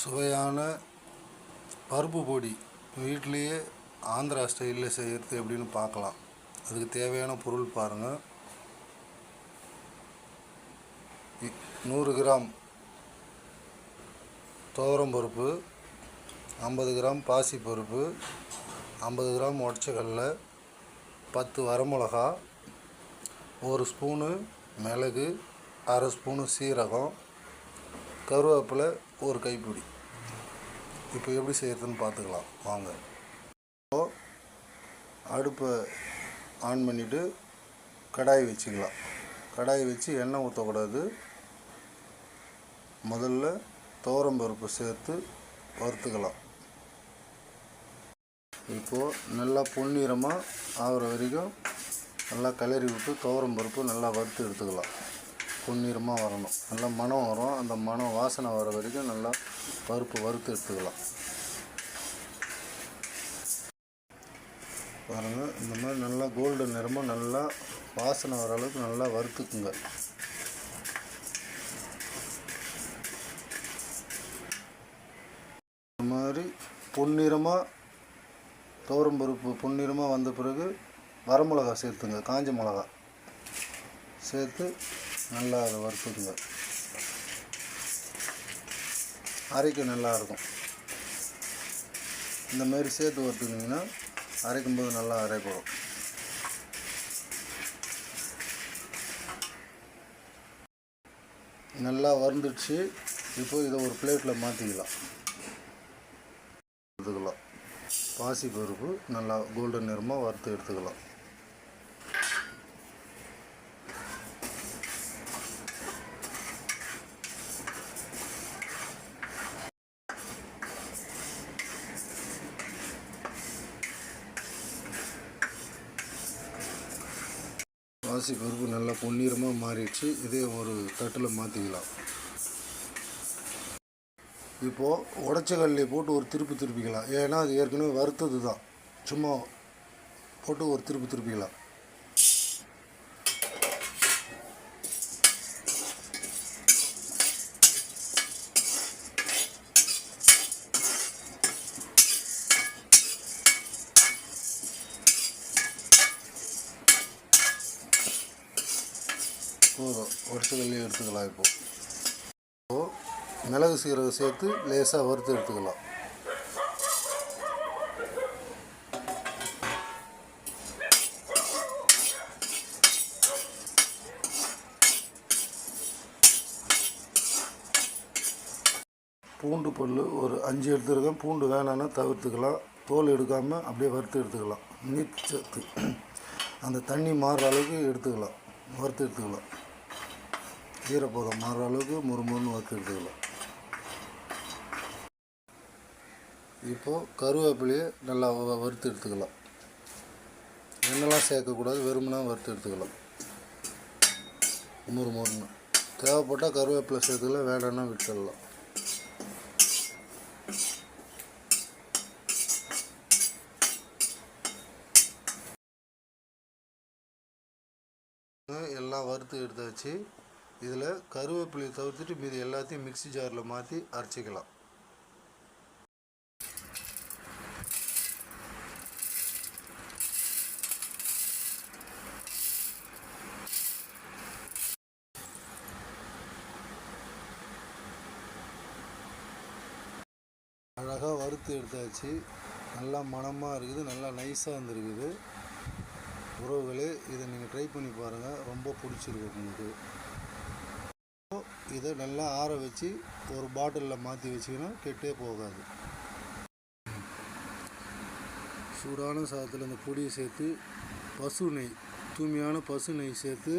சுவையான பருப்பு பொடி. வீட்டிலையே ஆந்திரா ஸ்டைலில் செய்கிறது எப்படின்னு பார்க்கலாம். அதுக்கு தேவையான பொருள் பாருங்கள் நூறு கிராம் துவரம் பருப்பு ஐம்பது கிராம் பாசி பருப்பு ஐம்பது கிராம் உடச்சக்கல்ல பத்து வரமிளகா ஒரு ஸ்பூனு மிளகு அரை ஸ்பூனு சீரகம் கருவேப்பிலை ஒரு கைப்பிடி. இப்போ எப்படி செய்கிறதுன்னு பார்த்துக்கலாம். வாங்க. அடுப்பை ஆன் பண்ணிவிட்டு கடாய் வச்சுக்கலாம். கடாய் வச்சு எண்ணெய் ஊற்றக்கூடாது முதல்ல துவரம் பருப்பு சேர்த்து வறுத்துக்கலாம். இப்போது நல்லா பொன்னிறமாக ஆகிற வரைக்கும் நல்லா கிளறி விட்டு துவரம் பருப்பு நல்லா வறுத்து எடுத்துக்கலாம். பொன்னிறமாக வரணும். நல்லா மணம் வரும். அந்த மணம் வாசனை வர வரைக்கும் நல்லா பருப்பு வறுத்து எடுத்துக்கலாம். பாருங்கள் இந்த மாதிரி நல்லா கோல்டு நிறமாக நல்லா வாசனை வர அளவுக்கு நல்லா வறுத்துக்குங்க. இந்த மாதிரி பொன்னிறமாக துவரம் பருப்பு பொன்னிறமாக வந்த பிறகு வரமிளகா சேர்த்துங்க. காஞ்ச மிளகா சேர்த்து நல்லா அதை வறுத்துடுங்க. அரைக்க நல்லா இருக்கும். இந்த மாதிரி சேர்த்து வறுத்துக்கிட்டிங்கன்னா அரைக்கும்போது நல்லா அரைப்படும். நல்லா வறுந்துடுச்சு. இப்போ இதை ஒரு பிளேட்டில் மாற்றிக்கலாம் எடுத்துக்கலாம். பாசி பருப்பு நல்லா கோல்டன் நிறமாக வறுத்து எடுத்துக்கலாம். பாசி பருப்பு நல்லா பொன்னிறமாக மாறிடுச்சு. இதே ஒரு தட்டில் மாற்றிக்கலாம் இப்போது உடச்ச கடலையை போட்டு ஒரு திருப்பி திருப்பிக்கலாம். ஏன்னா அது ஏற்கனவே வறுத்தது தான் சும்மா போட்டு ஒரு திருப்பி திருப்பிக்கலாம். போதும் உடச்ச எடுத்துக்கலாம் இப்போ. இப்போது மிளகு சீரகம் சேர்த்து லேசாக வறுத்து எடுத்துக்கலாம். பூண்டு பல் ஒரு அஞ்சு எடுத்துருக்கேன். பூண்டு வேணான்னா தவிர்த்துக்கலாம். தோல் எடுக்காமல் அப்படியே வறுத்து எடுத்துக்கலாம். நீச்சத்து அந்த தண்ணி மாறுற அளவுக்கு எடுத்துக்கலாம். வறுத்து எடுத்துக்கலாம் ஈரப்பதம் மாறுற அளவுக்கு முறுமுறுன்னு வறுத்து எடுத்துக்கலாம் இப்போது கருவேப்பிலையை நல்லா வ- வறுத்து எடுத்துக்கலாம். எண்ணெய்லாம் சேர்க்கக்கூடாது வெறுமனா வறுத்து எடுத்துக்கலாம். முறுமுறுன்னு. தேவைப்பட்டால் கருவேப்பிலை சேர்த்துக்கலாம் வேண்டாம்னா விட்டுடலாம். எல்லாம் வறுத்து எடுத்தாச்சு. இதில் கருவேப்பிலையை தவிர்த்துட்டு மீதி எல்லாத்தையும் மிக்ஸி ஜாரில் மாற்றி அரைச்சிக்கலாம். அழகாக வறுத்து எடுத்தாச்சு. நல்லா மணமாக இருக்குது. நல்லா நைஸாக இருந்திருக்குது உறவுகளே இதை நீங்கள் ட்ரை பண்ணி பாருங்கள் ரொம்ப பிடிச்சிருக்கு உங்களுக்கு. இதை நல்லா ஆற வச்சு ஒரு பாட்டிலில் மாற்றி வச்சிங்கன்னா கெட்டே போகாது. சூடான சாதத்தில் இந்த பொடியை சேர்த்து பசு நெய் தூய்மையான பசு நெய் சேர்த்து